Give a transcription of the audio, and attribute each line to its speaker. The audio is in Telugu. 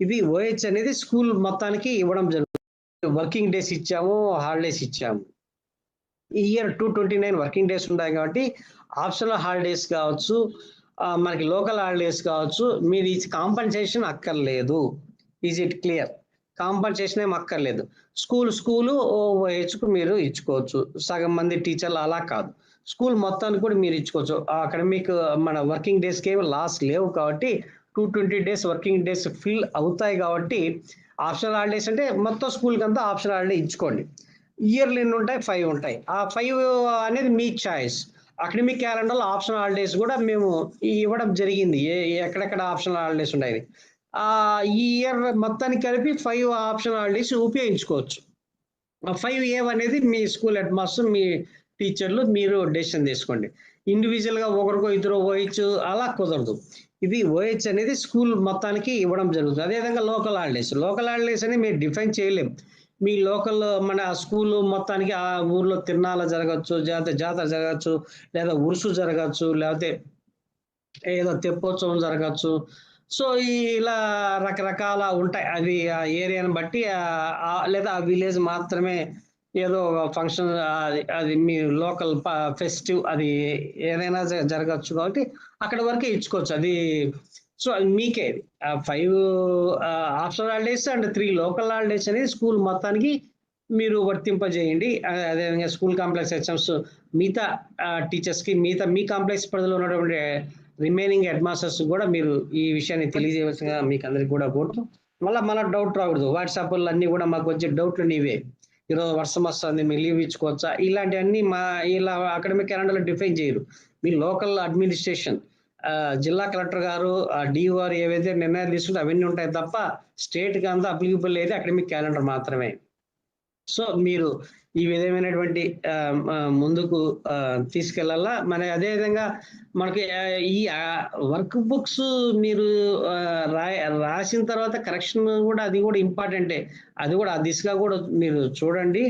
Speaker 1: ఇది ఓహెచ్ అనేది స్కూల్ మొత్తానికి ఇవ్వడం జరుగుతుంది. వర్కింగ్ డేస్ ఇచ్చాము హాలిడేస్ ఇచ్చాము. ఈ year two twenty nine working days ఉంటాయి కాబట్టి ఆప్షనల్ హాలిడేస్ కావచ్చు మనకి లోకల్ హాలిడేస్ కావచ్చు మీరు ఈ కాంపన్సేషన్ అక్కర్లేదు. Is it clear? కాంపన్సేషన్ ఏం అక్కర్లేదు. స్కూల్ స్కూలు హెచ్కు మీరు ఇచ్చుకోవచ్చు. సగం మంది టీచర్లు అలా కాదు. స్కూల్ మొత్తానికి కూడా మీరు ఇచ్చుకోవచ్చు. అకాడమిక్ మన వర్కింగ్ డేస్కి ఏమి లాస్ లేవు కాబట్టి two twenty days working days fill అవుతాయి కాబట్టి ఆప్షనల్ హాలిడేస్ అంటే మొత్తం స్కూల్కి అంతా ఆప్షనల్ హాలిడే ఇచ్చుకోండి. ఇయర్లు ఎన్ని ఉంటాయి? ఫైవ్ ఉంటాయి. ఆ ఫైవ్ అనేది మీ చాయిస్. అకాడమిక్ క్యాలెండర్లో ఆప్షనల్ హాలిడేస్ కూడా మేము ఇవ్వడం జరిగింది. ఏ- ఎక్కడెక్కడ ఆప్షనల్ హాలిడేస్ ఉన్నాయి ఆ ఈ ఇయర్ మొత్తానికి కలిపి ఫైవ్ ఆప్షనల్ హాలిడేస్ ఉపయోగించుకోవచ్చు. ఫైవ్ ఏవ్ అనేది మీ స్కూల్ హెడ్ మాస్టర్ మీ టీచర్లు మీరు డెసిషన్ తీసుకోండి. ఇండివిజువల్గా ఒకరికో ఇద్దరు ఓహెచ్ అలా కుదరదు. ఇది ఓహెచ్ అనేది స్కూల్ మొత్తానికి ఇవ్వడం జరుగుతుంది. అదేవిధంగా లోకల్ హాలిడేస్. లోకల్ హాలిడేస్ అని మీరు డిఫైన్ చేయలేం. మీ లోకల్ మన స్కూల్ మొత్తానికి ఆ ఊర్లో తిరణాల జరగచ్చు జాతర జాతర జరగచ్చు లేదా ఉరుసు జరగచ్చు లేకపోతే ఏదో తెప్పోత్సవం జరగచ్చు. సో ఇలా రకరకాల ఉంటాయి. అవి ఆ ఏరియాని బట్టి లేదా ఆ విలేజ్ మాత్రమే ఏదో ఫంక్షన్ అది మీ లోకల్ ఫెస్టివ్ అది ఏదైనా జరగచ్చు కాబట్టి అక్కడ వరకే ఇచ్చుకోవచ్చు. అది సో అది మీకే. Five optional holidays and three local holidays అనేది స్కూల్ మొత్తానికి మీరు వర్తింపజేయండి. అదేవిధంగా స్కూల్ కాంప్లెక్స్ హెచ్ఎంస్ మిగతా టీచర్స్కి మిగతా మీ కాంప్లెక్స్ పరిధిలో ఉన్నటువంటి రిమైనింగ్ హెడ్ మాస్టర్స్ కూడా మీరు ఈ విషయాన్ని తెలియజేయవలసిందిగా మీకు అందరికి కూడా కోరుతూ మళ్ళీ మళ్ళీ డౌట్ రాకూడదు. వాట్సాప్లో అన్నీ కూడా మాకు వచ్చే డౌట్లు నీవే. ఈరోజు వర్షం వస్తుంది మీరు లీవ్ ఇచ్చుకోవచ్చా? ఇలాంటివన్నీ మా ఇలా అకాడమిక్ క్యాలెండర్లో డిఫైన్ చేయరు. మీ లోకల్ అడ్మినిస్ట్రేషన్ జిల్లా కలెక్టర్ గారు డిఓ గారు ఏవైతే నిర్ణయాలు తీసుకుంటే అవన్నీ ఉంటాయి తప్ప స్టేట్కి అంతా అప్లికబుల్ అయితే అకాడమిక్ క్యాలెండర్ మాత్రమే. సో మీరు ఈ విధమైనటువంటి ముందుకు తీసుకెళ్ళాలా మన అదే విధంగా మనకి ఈ వర్క్ బుక్స్ మీరు రాసిన తర్వాత కరెక్షన్ కూడా అది కూడా ఇంపార్టెంటే. అది కూడా ఆ దిశగా కూడా మీరు చూడండి.